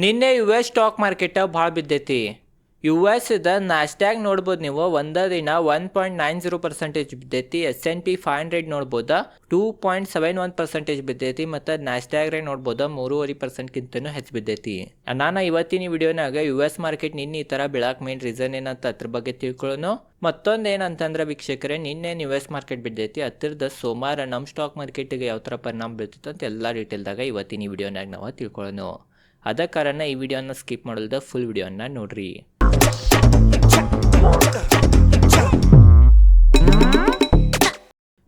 ನಿನ್ನೆ U S stock market ಭಾಳ ಬಿದ್ದೈತಿ. ಯು ಎಸ್ ದ ನಾಸ್ಟ್ಯಾಗ್ ನೋಡ್ಬೋದು ನೀವು ಒಂದೇ ದಿನ one point nine zero percentage ಬಿದ್ದೈತಿ. S N P five hundred ನೋಡ್ಬೋದು? Two point seven one percentage ಬಿದ್ದೈತಿ. ಮತ್ತು ನಾಸ್ಟ್ಯಾಗ್ ನೋಡ್ಬೋದು? ಮೂರುವರೆ ಪರ್ಸೆಂಟ್ಗಿಂತನೂ ಹೆಚ್ಚು ಬಿದ್ದೈತಿ. ನಾನು ಇವತ್ತಿನ ವಿಡಿಯೋನಾಗ ಯು ಎಸ್ ಮಾರ್ಕೆಟ್ ನಿನ್ನೆ ಈ ಥರ ಬೀಳಾಕ್ ಮೇನ್ ರೀಸನ್ ಏನಂತ ಅದ್ರ ಬಗ್ಗೆ ತಿಳ್ಕೊಳ್ಳೋನು ಮತ್ತೊಂದು ಏನಂತಂದ್ರೆ ವೀಕ್ಷಕರೇ, ನಿನ್ನೆ ಯು ಎಸ್ ಮಾರ್ಕೆಟ್ ಬಿದ್ದೈತಿ. ಹತ್ತಿರದ ಸೋಮವಾರ ನಮ್ಮ ಸ್ಟಾಕ್ ಮಾರ್ಕೆಟಿಗೆ ಯಾವ ಥರ ಪರಿಣಾಮ ಬೀಳ್ತಿತ್ತು ಅಂತ ಎಲ್ಲ ಡೀಟೇಲ್ದಾಗ ಇವತ್ತಿನ ವಿಡಿಯೋನಾಗ ನಾವು ತಿಳ್ಕೊಳ್ಳೋನು ಅದ ಕಾರಣ ಈ ವಿಡಿಯೋನ ಸ್ಕಿಪ್ ಮಾಡೋದ ಫುಲ್ ವಿಡಿಯೋನ ನೋಡ್ರಿ.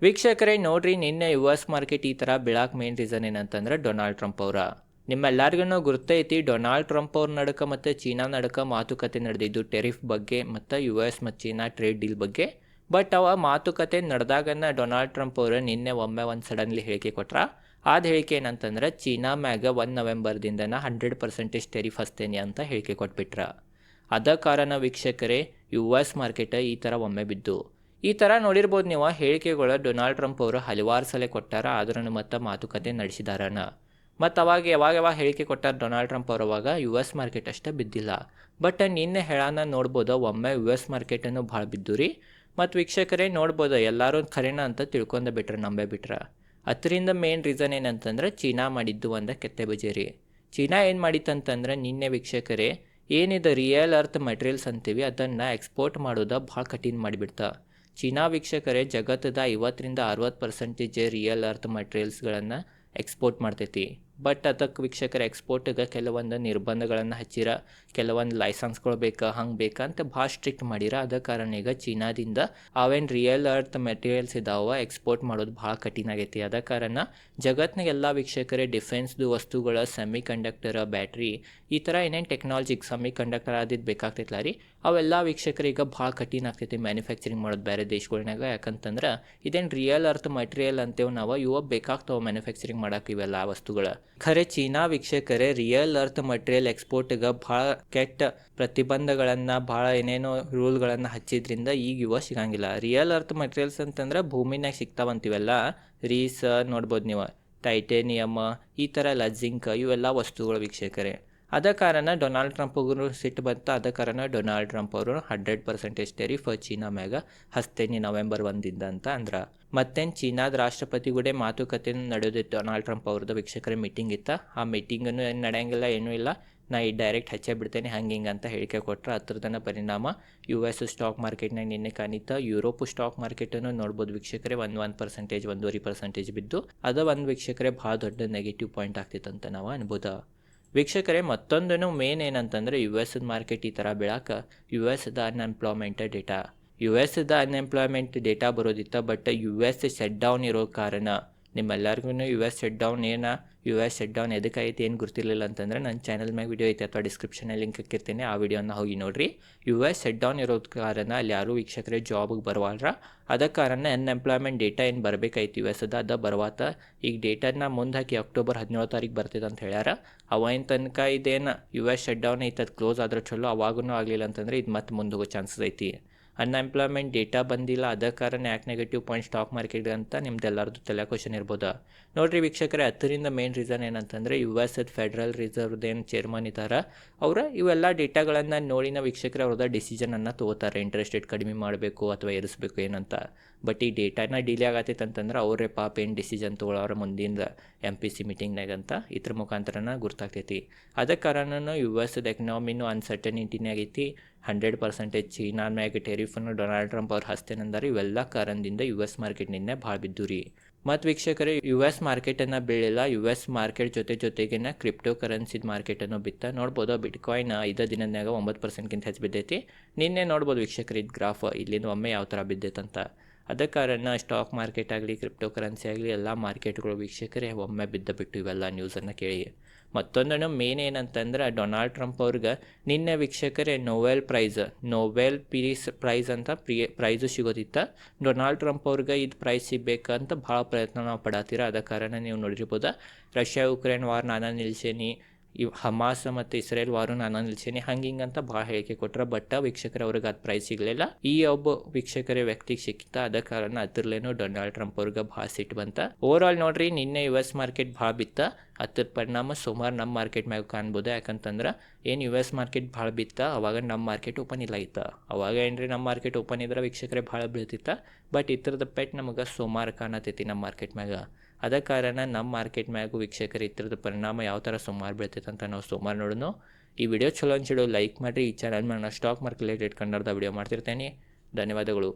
ವೀಕ್ಷಕರೇ, ನೋಡ್ರಿ, ನಿನ್ನೆ ಯು ಎಸ್ ಮಾರ್ಕೆಟ್ ಈ ಥರ ಬೀಳಾಕ್ ಮೇನ್ ರೀಸನ್ ಏನಂತಂದ್ರೆ ಡೊನಾಲ್ಡ್ ಟ್ರಂಪ್ ಅವರ. ನಿಮ್ಮೆಲ್ಲರಿಗೂ ಗೊತ್ತೈತಿ ಡೊನಾಲ್ಡ್ ಟ್ರಂಪ್ ಅವ್ರ ನಡಕ ಮತ್ತು ಚೀನಾ ನಡಕ ಮಾತುಕತೆ ನಡೆದಿದ್ದು ಟೆರಿಫ್ ಬಗ್ಗೆ ಮತ್ತು ಯು ಎಸ್ ಮತ್ತು ಚೀನಾ ಟ್ರೇಡ್ ಡೀಲ್ ಬಗ್ಗೆ. ಬಟ್ ಅವ ಮಾತುಕತೆ ನಡೆದಾಗನ ಡೊನಾಲ್ಡ್ ಟ್ರಂಪ್ ಅವರು ನಿನ್ನೆ ಒಮ್ಮೆ ಒಂದು ಸಡನ್ಲಿ ಹೇಳಿಕೆ ಕೊಟ್ರ. ಆದ ಹೇಳಿಕೆ ಏನಂತಂದ್ರೆ, ಚೀನಾ ಮ್ಯಾಗ ಒನ್ ನವೆಂಬರ್ದಿಂದನ ಹಂಡ್ರೆಡ್ ಪರ್ಸೆಂಟೇಜ್ ಟೆರಿಫ್ ಹಸ್ತೇನೆ ಅಂತ ಹೇಳಿಕೆ ಕೊಟ್ಬಿಟ್ರ. ಅದ ಕಾರಣ ವೀಕ್ಷಕರೇ, ಯು ಎಸ್ ಮಾರ್ಕೆಟ್ ಈ ಥರ ಒಮ್ಮೆ ಬಿದ್ದು. ಈ ಥರ ನೋಡಿರ್ಬೋದು ನೀವು, ಹೇಳಿಕೆಗಳು ಡೊನಾಲ್ಡ್ ಟ್ರಂಪ್ ಅವರು ಹಲವಾರು ಸಲ ಕೊಟ್ಟಾರ, ಆದ್ರೂ ಮತ್ತೆ ಮಾತುಕತೆ ನಡೆಸಿದಾರನ. ಮತ್ತು ಅವಾಗ ಯಾವಾಗ ಯಾವಾಗ ಹೇಳಿಕೆ ಕೊಟ್ಟಾರ ಡೊನಾಲ್ಡ್ ಟ್ರಂಪ್ ಅವರು ಅವಾಗ, ಯು ಎಸ್ ಮಾರ್ಕೆಟ್ ಅಷ್ಟೇ ಬಿದ್ದಿಲ್ಲ. ಬಟ್ ನಿನ್ನೆ ಹೇಳಾನ ನೋಡ್ಬೋದು, ಒಮ್ಮೆ ಯು ಎಸ್ ಮಾರ್ಕೆಟನ್ನು ಭಾಳ ಬಿದ್ದು ರೀ ಮತ್ತು ವೀಕ್ಷಕರೇ, ನೋಡ್ಬೋದು, ಎಲ್ಲರೂ ಖರೇನ ಅಂತ ತಿಳ್ಕೊಂಡ ಬಿಟ್ರೆ, ನಂಬೇ ಬಿಟ್ರೆ. ಅದರಿಂದ ಮೇನ್ ರೀಸನ್ ಏನಂತಂದ್ರೆ ಚೀನಾ ಮಾಡಿದ್ದು ಒಂದು ಕೆತ್ತೆ ಬಜೇರಿ. ಚೀನಾ ಏನು ಮಾಡಿತ್ತಂತಂದ್ರೆ ನಿನ್ನೆ ವೀಕ್ಷಕರೇ, ಏನಿದೆ ರಿಯಲ್ ಅರ್ಥ್ ಮೆಟೀರಿಯಲ್ಸ್ ಅಂತೀವಿ, ಅದನ್ನು ಎಕ್ಸ್ಪೋರ್ಟ್ ಮಾಡೋದು ಭಾಳ ಕಠಿಣ ಮಾಡಿಬಿಡ್ತಾ. ಚೀನಾ ವೀಕ್ಷಕರೇ, ಜಗತ್ತದ ಐವತ್ತರಿಂದ ಅರವತ್ತು ಪರ್ಸೆಂಟೇಜ್ ರಿಯಲ್ ಅರ್ಥ್ ಮೆಟೀರಿಯಲ್ಸ್ಗಳನ್ನು ಎಕ್ಸ್ಪೋರ್ಟ್ ಮಾಡ್ತೈತಿ. ಬಟ್ ಅದಕ್ಕೆ ವೀಕ್ಷಕರ ಎಕ್ಸ್ಪೋರ್ಟಿಗೆ ಕೆಲವೊಂದು ನಿರ್ಬಂಧಗಳನ್ನು ಹಚ್ಚಿರ, ಕೆಲವೊಂದು ಲೈಸೆನ್ಸ್ಗಳು ಬೇಕಾ, ಹಂಗೆ ಬೇಕಾ ಅಂತ ಭಾಳ ಸ್ಟ್ರಿಕ್ಟ್ ಮಾಡಿರ. ಅದ ಕಾರಣ ಈಗ ಚೀನಾದಿಂದ ಅವೇನು ರಿಯಲ್ ಅರ್ತ್ ಮೆಟೀರಿಯಲ್ಸ್ ಇದಾವ ಎಕ್ಸ್ಪೋರ್ಟ್ ಮಾಡೋದು ಭಾಳ ಕಠಿಣ ಆಗೈತಿ. ಅದ ಕಾರಣ ಜಗತ್ತಿನಾಗ ಎಲ್ಲ ವೀಕ್ಷಕರೇ ಡಿಫೆನ್ಸ್ದು ವಸ್ತುಗಳ ಸೆಮಿ ಕಂಡಕ್ಟರ್ ಬ್ಯಾಟ್ರಿ ಈ ಥರ ಏನೇನು ಟೆಕ್ನಾಲಜಿ ಸೆಮಿ ಕಂಡಕ್ಟರ್ ಆದಿದ್ದು ಬೇಕಾಗ್ತೈತಲ್ಲ ರೀ, ಅವೆಲ್ಲ ವೀಕ್ಷಕರಿಗೆ ಭಾಳ ಕಠಿಣ ಆಗ್ತೈತಿ ಮ್ಯಾನುಫ್ಯಾಕ್ಚರಿಂಗ್ ಮಾಡೋದು ಬೇರೆ ದೇಶಗಳ್ನಾಗ ಯಾಕಂತಂದ್ರೆ ಇದೇನು ರಿಯಲ್ ಅರ್ತ್ ಮಟೀರಿಯಲ್ ಅಂತೇವೆ ನಾವು ಇವಾಗ ಬೇಕಾಗ್ತಾವೆ ಮ್ಯಾನುಫ್ಯಾಕ್ಚರಿಂಗ್ ಮಾಡಕ್ಕೆ ಇವೆಲ್ಲ ವಸ್ತುಗಳು. ಖರೆ ಚೀನಾ ವೀಕ್ಷಕರೇ ರಿಯಲ್ ಅರ್ಥ್ ಮಟೀರಿಯಲ್ ಎಕ್ಸ್ಪೋರ್ಟ್ಗೆ ಭಾಳ ಕೆಟ್ಟ ಪ್ರತಿಬಂಧಗಳನ್ನು, ಭಾಳ ಏನೇನೋ ರೂಲ್ಗಳನ್ನು ಹಚ್ಚಿದ್ರಿಂದ ಈಗ ಯುವ ಸಿಗಂಗಿಲ್ಲ. ರಿಯಲ್ ಅರ್ತ್ ಮಟೀರಿಯಲ್ಸ್ ಅಂತಂದ್ರೆ ಭೂಮಿನಾಗ ಸಿಗ್ತಾವಂತೀವಲ್ಲ. ರೀಸ್ ನೋಡ್ಬೋದು ನೀವು. ಟೈಟೇನಿಯಮ್ ಈ ಥರ ಎಲ್ಲ ಜಿಂಕ್ ಇವೆಲ್ಲ ವಸ್ತುಗಳು ವೀಕ್ಷಕರೇ. ಅದ ಕಾರಣ ಡೊನಾಲ್ಡ್ ಟ್ರಂಪ್ ಅವರು ಸಿಟ್ಟು ಬಂತು. ಅದ ಕಾರಣ ಡೊನಾಲ್ಡ್ ಟ್ರಂಪ್ ಅವರು ಹಂಡ್ರೆಡ್ ಪರ್ಸೆಂಟೇಜ್ ಟೆರಿಫ್ ಚೀನಾ ಮ್ಯಾಗ ಹಸ್ತೇನಿ ನವೆಂಬರ್ ಒಂದಿಂದ ಅಂತ ಅಂದ್ರೆ. ಮತ್ತೇನು ಚೀನಾದ ರಾಷ್ಟ್ರಪತಿ ಕೂಡ ಮಾತುಕತೆ ನಡೆದಿತ್ತು ಡೊನಾಲ್ಡ್ ಟ್ರಂಪ್ ಅವ್ರದ್ದು ವೀಕ್ಷಕರ ಮೀಟಿಂಗ್ ಇತ್ತು. ಆ ಮೀಟಿಂಗನ್ನು ಏನು ನಡೆಯಂಗಿಲ್ಲ, ಏನೂ ಇಲ್ಲ. ನಾ ಈ ಡೈರೆಕ್ಟ್ ಹಚ್ಚೇ ಬಿಡ್ತೇನೆ, ಹಂಗೆ ಹಿಂಗೆ ಅಂತ ಹೇಳಿಕೆ ಕೊಟ್ಟರೆ ಹತ್ರದನ ಪರಿಣಾಮ ಯು ಎಸ್ ಸ್ಟಾಕ್ ಮಾರ್ಕೆಟ್ನಾಗ ನಿನ್ನೆ ಕಾಣಿತ. ಯುರೋಪ್ ಸ್ಟಾಕ್ ಮಾರ್ಕೆಟನ್ನು ನೋಡ್ಬೋದು ವೀಕ್ಷಕರೇ, ಒಂದು ಒನ್ ಪರ್ಸೆಂಟೇಜ್ ಒಂದೂವರೆ ಪರ್ಸೆಂಟೇಜ್ ಬಿದ್ದು. ಅದು ಒಂದು ವೀಕ್ಷಕರೇ ಭಾಳ ದೊಡ್ಡ ನೆಗೆಟಿವ್ ಪಾಯಿಂಟ್ ಆಗ್ತಿತ್ತು ಅಂತ ನಾವು ಅನ್ಬೋದು. ವೀಕ್ಷಕರೇ ಮತ್ತೊಂದೇನು ಮೇನ್ ಏನಂತಂದರೆ ಯು ಎಸ್ ಮಾರ್ಕೆಟ್ ಈ ಥರ ಬೆಳಕ U the unemployment data U the unemployment data ಬರೋದಿತ್ತ but U S shut down ಇರೋ ಕಾರಣ ನಿಮ್ಮೆಲ್ಲರಿಗೂ ಯು ಎಸ್ ಶೆಟ್ ಡೌನ್ ಏನ ಯು ಎಸ್ ಶೆಟ್ ಡೌನ್ ಎದಕ್ಕೈತಿ ಏನು ಗೊತ್ತಿರಲಿಲ್ಲ ಅಂತಂದರೆ ನನ್ನ ಚಾನಲ್ ಮ್ಯಾಗ ವಿಡಿಯೋ ಐತೆ ಅಥವಾ ಡಿಸ್ಕ್ರಿಪ್ಷನಲ್ಲಿ ಲಿಂಕ್ ಹಾಕಿರ್ತೀನಿ, ಆ ವಿಡಿಯೋನ ಹೋಗಿ ನೋಡಿರಿ. ಯು ಎಸ್ ಶೆಟ್ ಡೌನ್ ಇರೋದ್ ಕಾರಣ ಅಲ್ಲಿ ಯಾರೂ ವೀಕ್ಷಕರೇ ಜಾಬಿಗೆ ಬರವಾಲ್ರ. ಅದ ಕಾರಣ ಅನ್ಎಂಪ್ಲಾಯ್ಮೆಂಟ್ ಡೇಟಾ ಏನು ಬರಬೇಕಾಯ್ತು ಯು ಎಸ್ ಅದ ಅದ ಬರ್ವಾತ. ಈಗ ಡೇಟಾನ ಮುಂದೆ ಹಾಕಿ ಅಕ್ಟೋಬರ್ ಹದಿನೇಳು ತಾರೀಕು ಬರ್ತೈತೆ ಅಂತ ಹೇಳ್ಯಾರ. ಅವಾಗಿನ ತನಕ ಇದೇನು ಯು ಎಸ್ ಶಟ್ ಡೌನ್ ಐತೆ, ಅದು ಕ್ಲೋಸ್ ಆದ್ರೆ ಚಲೋ ಅವಾಗೂ ಆಗಲಿಲ್ಲ ಅಂತಂದ್ರೆ ಇದು ಮತ್ತೆ ಮುಂದೆ ಹೋಗೋ ಚಾನ್ಸಸ್ ಐತಿ. ಅನ್ಎಂಪ್ಲಾಯ್ಮೆಂಟ್ ಡೇಟಾ ಬಂದಿಲ್ಲ, ಅದ ಕಾರಣ ಯಾಕೆ ನೆಗೆಟಿವ್ ಪಾಯಿಂಟ್ ಸ್ಟಾಕ್ ಮಾರ್ಕೆಟ್ ಅಂತ ನಿಮ್ದು ಎಲ್ಲರದ್ದು ತಲೆ ಕ್ವಶನ್ ಇರ್ಬೋದು. ನೋಡಿರಿ ವೀಕ್ಷಕರೇ, ಹತ್ತರಿಂದ ಮೇನ್ ರೀಸನ್ ಏನಂತಂದರೆ ಯು ಎಸ್ ಎದ್ ಫೆಡ್ರಲ್ ರಿಸರ್ವ್ದು ಏನು ಚೇರ್ಮನ್ ಇದ್ದಾರೆ, ಅವರ ಇವೆಲ್ಲ ಡೇಟಾಗಳನ್ನು ನೋಡಿನ ವೀಕ್ಷಕರ ಅವ್ರದ ಡಿಸಿಷನನ್ನು ತಗೋತಾರೆ. ಇಂಟ್ರೆಸ್ಟ್ ರೇಟ್ ಕಡಿಮೆ ಮಾಡಬೇಕು ಅಥವಾ ಏರಿಸಬೇಕು ಏನಂತ. ಬಟ್ ಈ ಡೇಟಾನ ಡಿಲೇ ಆಗತ್ತೈತೆ ಅಂತಂದ್ರೆ ಅವರೇ ಪಾಪ ಏನು ಡಿಸಿಷನ್ ತೊಗೊಳೋರ ಮುಂದಿನ ಎಂ ಪಿ ಸಿ ಮೀಟಿಂಗ್ನಾಗ ಅಂತ ಇದ್ರ ಮುಖಾಂತರನ ಗುರ್ತಾಗ್ತೈತಿ. ಅದ ಕಾರಣನೂ ಯು ಎಸ್ ಎಕನಾಮಿನೂ ಅನ್ಸರ್ಟನಿಟಿನೇ ಆಗೈತಿ ಹಂಡ್ರೆಡ್ ಪರ್ಸೆಂಟೇಜ್ ಚೀನಾ ಮ್ಯಾಗ ಟೆರಿಫನ್ನು ಡೊನಾಲ್ಡ್ ಟ್ರಂಪ್ ಅವ್ರು ಹಸ್ತೇನೆಂದರೆ ಇವೆಲ್ಲ ಕಾರಣದಿಂದ ಯು ಎಸ್ ಮಾರ್ಕೆಟ್ ನಿನ್ನೆ ಭಾಳ ಬಿದ್ದು ರೀ ಮತ್ತು ವೀಕ್ಷಕರೇ ಯು ಎಸ್ ಮಾರ್ಕೆಟನ್ನು ಬೀಳಿಲ್ಲ ಯು ಎಸ್ ಮಾರ್ಕೆಟ್ ಜೊತೆ ಜೊತೆಗಿನ ಕ್ರಿಪ್ಟೋ ಕರೆನ್ಸಿದ ಮಾರ್ಕೆಟನ್ನು ಬಿತ್ತ ನೋಡ್ಬೋದು. ಬಿಟ್ಕಾಯಿನ್ ಐದು ದಿನದಾಗ ಒಂಬತ್ತು ಪರ್ಸೆಂಟ್ಗಿಂತ ಹೆಚ್ಚು ಬಿದ್ದೈತಿ. ನಿನ್ನೆ ನೋಡ್ಬೋದು ವೀಕ್ಷಕರು, ಇದು ಗ್ರಾಫ್ ಇಲ್ಲಿಂದ ಒಮ್ಮೆ ಯಾವ ಥರ ಬಿದ್ದೈತಂತ ಅದ ಕಾರಣ ಸ್ಟಾಕ್ ಮಾರ್ಕೆಟ್ ಆಗಲಿ ಕ್ರಿಪ್ಟೋ ಕರೆನ್ಸಿ ಆಗಲಿ, ಎಲ್ಲ ಮಾರ್ಕೆಟ್ಗಳು ವೀಕ್ಷಕರೇ ಒಮ್ಮೆ ಬಿದ್ದ ಬಿಟ್ಟು ಇವೆಲ್ಲ ನ್ಯೂಸನ್ನು ಕೇಳಿ. ಮತ್ತೊಂದನ್ನು ಮೇನ್ ಏನಂತಂದ್ರೆ ಡೊನಾಲ್ಡ್ ಟ್ರಂಪ್ ಅವ್ರಿಗೆ, ನಿನ್ನೆ ವೀಕ್ಷಕರೇ Nobel prize Nobel peace prize ಅಂತ ಪ್ರಿ ಪ್ರೈಸು ಸಿಗೋದಿತ್ತ. ಡೊನಾಲ್ಡ್ ಟ್ರಂಪ್ ಅವ್ರಿಗೆ ಇದು ಪ್ರೈಸ್ ಸಿಗ್ಬೇಕಂತ ಭಾಳ ಪ್ರಯತ್ನ ನಾವು ಪಡಾತೀರ. ಅದ ಕಾರಣ ನೀವು ನೋಡಿರ್ಬೋದ. ರಷ್ಯಾ ಉಕ್ರೇನ್ ವಾರ್ ನಾನು ನಿಲ್ಸೇನಿ. ಇವ್ ಹಮಾಸ್ ಮತ್ತು ಇಸ್ರೇಲ್ ವಾರು ನಾನು ನಿಲ್ಸೇನಿ. ಹಂಗೆ ಹಿಂಗಂತ ಭಾಳ ಹೇಳಿಕೆ ಕೊಟ್ರ. ಬಟ್ ವೀಕ್ಷಕರ ಅವ್ರಿಗೆ ಅದು ಪ್ರೈಸ್ ಸಿಗಲಿಲ್ಲ. ಈ ಒಬ್ಬ ವೀಕ್ಷಕರ ವ್ಯಕ್ತಿಗೆ ಸಿಕ್ಕಿತ ಅದ ಕಾರಣ ಅದ್ರಲ್ಲೇನು ಡೊನಾಲ್ಡ್ ಟ್ರಂಪ್ ಅವ್ರಿಗೆ ಭಾಳ ಸಿಟ್ಟು ಬಂತ. ಓವರ್ ಆಲ್ ನೋಡ್ರಿ, ನಿನ್ನೆ ಯು ಎಸ್ ಮಾರ್ಕೆಟ್ ಭಾಳ ಬಿತ್ತ. ಅದ್ರ ಪರಿಣಾಮ ಸುಮಾರು ನಮ್ಮ ಮಾರ್ಕೆಟ್ ಮ್ಯಾಗ ಕಾಣ್ಬೋದು. ಯಾಕಂತಂದ್ರೆ ಏನು ಯು ಎಸ್ ಮಾರ್ಕೆಟ್ ಭಾಳ ಬಿತ್ತ, ಅವಾಗ ನಮ್ಮ ಮಾರ್ಕೆಟ್ ಓಪನ್ ಇಲ್ಲ ಇತ್ತ. ಅವಾಗ ಏನ್ರಿ ನಮ್ಮ ಮಾರ್ಕೆಟ್ ಓಪನ್ ಇದ್ರೆ ವೀಕ್ಷಕರೇ ಭಾಳ ಬೀಳ್ತಿತ್ತ. ಬಟ್ ಇದ್ರದ್ದು ಪೆಟ್ ನಮಗೆ ಸುಮಾರು ಕಾಣತೈತಿ ನಮ್ಮ ಮಾರ್ಕೆಟ್ ಮ್ಯಾಗ. ಅದ ಕಾರಣ ನಮ್ಮ ಮಾರ್ಕೆಟ್ ಮ್ಯಾಗು ವೀಕ್ಷಕರು ಇದ್ರದ್ದು ಪರಿಣಾಮ ಯಾವ ಥರ ಸುಮಾರು ಬೀಳ್ತೈತೆ ಅಂತ ನಾವು ಸುಮಾರು ನೋಡೋಣ ಈ ವಿಡಿಯೋ ಚಲೋ ಅನ್ಸಿಡೋ ಲೈಕ್ ಮಾಡಿರಿ, ಈ ಚಾನಲ್ ನಾನು ಸ್ಟಾಕ್ ಮಾರ್ಕೆಟ್ ರಿಲೇಟೆಡ್ ಕನ್ನಡದ ವಿಡಿಯೋ ಮಾಡ್ತಿರ್ತೇನೆ. ಧನ್ಯವಾದಗಳು.